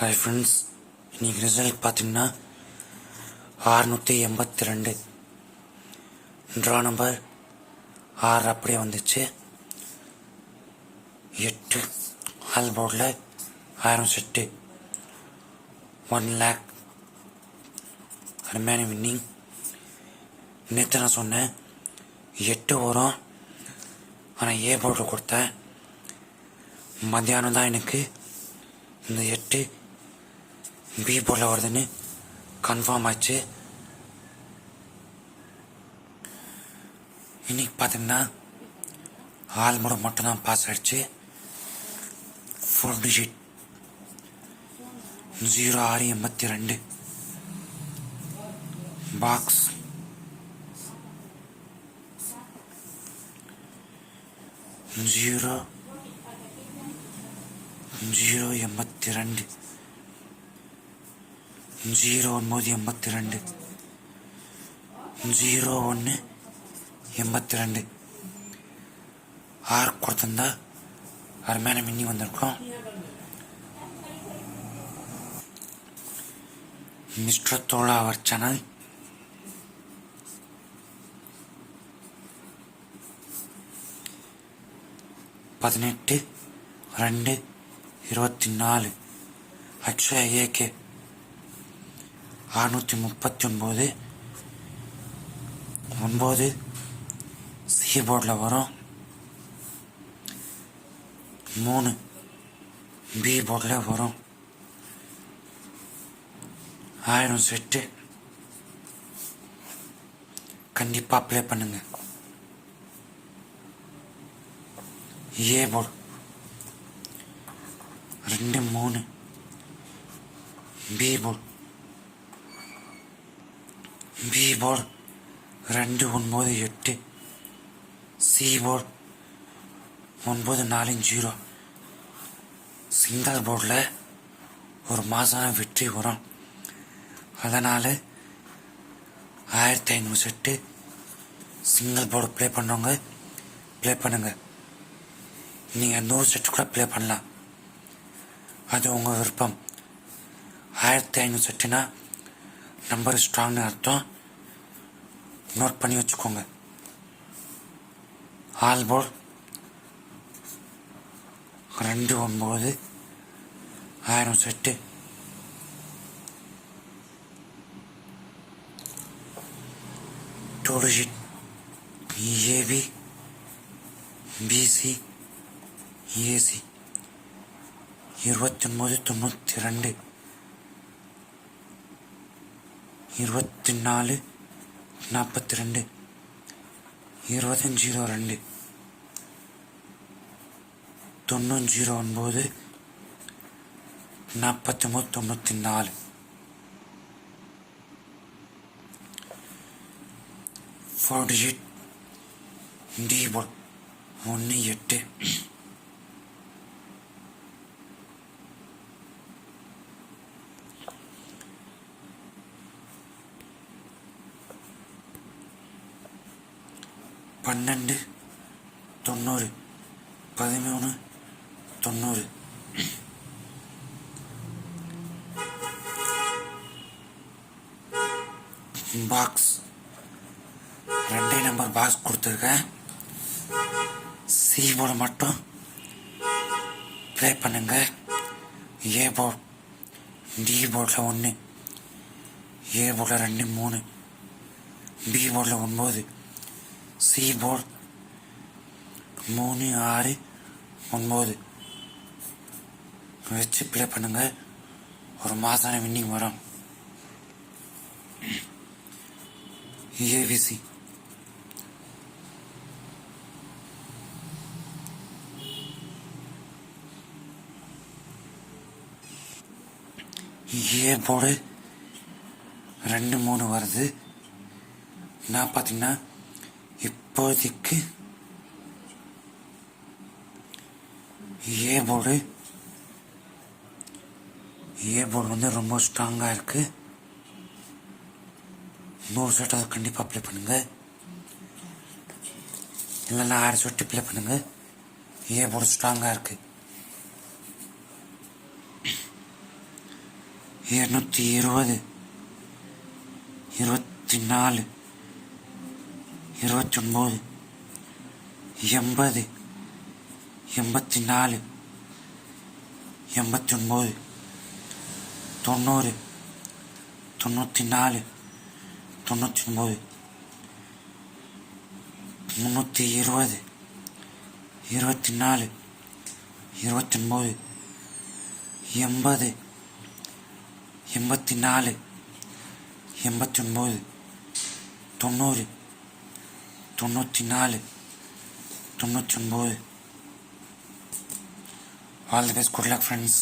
Hi friends இன்னைக்கு result பார்த்தீங்கன்னா ஆறுநூற்றி எண்பத்தி ரெண்டு. ட்ரா நம்பர் ஆறு அப்படியே வந்துச்சு. எட்டு ஆல் போர்டில் ஆயிரம் செட்டு. ஒன் லேக் அருமையான வின்னிங் நேற்று நான் சொன்னேன் எட்டு வரும் ஆனால் ஏ போர்டில் கொடுத்தேன். மத்தியானம் தான் எனக்கு இந்த எட்டு பி போல வருதுன்னு கன்ஃபார்ம் ஆச்சு. இன்னைக்கு பார்த்தீங்கன்னா ஆள் மூட மட்டும்தான் பாஸ் ஆயிடுச்சு. ஃபோர் டிஜிட் ஜீரோ ஆறு எண்பத்தி ரெண்டு. பாக்ஸ் ஜீரோ ஜீரோ எண்பத்தி ரெண்டு. ஜீரோ ஒன்பது எண்பத்தி ரெண்டு ஜீரோ ஒன்று எண்பத்தி ரெண்டு ஆறு கொடுத்துருந்தா அருமையான மின்னி வந்திருக்கோம். மிஸ்டர் தோழா அவர் சேனல் பதினெட்டு ரெண்டு இருபத்தி நாலு. அக்ஷயா ஏகே அறுநூற்றி முப்பத்தி ஒன்பது ஒன்பது சி போர்டில் வரும். மூணு பி போர்டில் வரும். ஆயிரம் செட்டு. கண்டிப்பாக ப்ளே பண்ணுங்க. ஏ போர்டு ரெண்டு மூணு. பி போர்டு பி போர்டு ரெண்டு ஒன்பது எட்டு சி போர்டு ஒன்பது நாலு ஜீரோ. சிங்கிள் போர்டில் ஒரு மாதம் வெற்றி வரும் அதனால் ஆயிரத்தி ஐநூறு செட்டு சிங்கிள் போர்டு ப்ளே பண்ணவங்க ப்ளே பண்ணுங்கள் நீங்கள் நூறு செட்டு கூட ப்ளே பண்ணலாம். அது உங்கள் விருப்பம். ஆயிரத்தி ஐநூறு செட்டுனா நம்பர் ஸ்ட்ராங்னு அர்த்தம். நோட் பண்ணி வச்சுக்கோங்க. ஆல் போர்ட் ரெண்டு ஒம்பது ஆயிரம் set. Two digit A B B C A C இருபத்தி ஒன்பது தொண்ணூற்றி ரெண்டு. இருபத்தி நாலு நாற்பத்தி ரெண்டு இருபத்தஞ்சு ஜீரோ ரெண்டு தொண்ணூறு ஜீரோ ஒன்பது நாற்பத்தி மூணு தொண்ணூற்றி நாலு ஃபோர் டிஜிட் டி ஒன்று எட்டு. பன்னெண்டு தொண்ணூறு பதிமூணு தொண்ணூறு. பாக்ஸ் ரெண்டே நம்பர் பாக்ஸ் கொடுத்துருக்கேன். சி போர்டு மட்டும். ப்ளே பண்ணுங்க. ஏ போட் டி போர்டில் ஒன்று ஏ போர்டில் ரெண்டு மூணு. பி போர்டில் ஒன்பது. சீபோர்ட் மூணு ஆறு ஒன்பது. வச்சு ப்ளே பண்ணுங்க. ஒரு மாதம் வின்னிங் வரும். ஏபிசி ஏ போர்டு ரெண்டு மூணு வருது. நான் பார்த்தீங்கன்னா இப்போதைக்கு ஏ போர்டு ஏ போர்டு வந்து ரொம்ப ஸ்ட்ராங்காக இருக்கு. நூறு ஷர்ட் அதை கண்டிப்பாக அப்ளை பண்ணுங்க. இல்லைன்னா ஆறு ஷர்ட் அப்ளை பண்ணுங்க. ஏ போர்டு ஸ்ட்ராங்காக இருக்கு. இருநூத்தி இருபது. இருபத்தி நாலு. இருபத்தி ஒன்பது எண்பது எண்பத்தி நாலு எண்பத்தி ஒன்பது தொண்ணூறு தொண்ணூற்றி நாலு தொண்ணூற்றி ஒன்பது முந்நூற்றி இருபது இருபத்தி நாலு இருபத்தி ஒன்பது எண்பது எண்பத்தி நாலு எண்பத்தி ஒன்பது தொண்ணூறு. தொண்ணூற்றி நாலு தொண்ணூற்றி ஒன்பது all the best good luck friends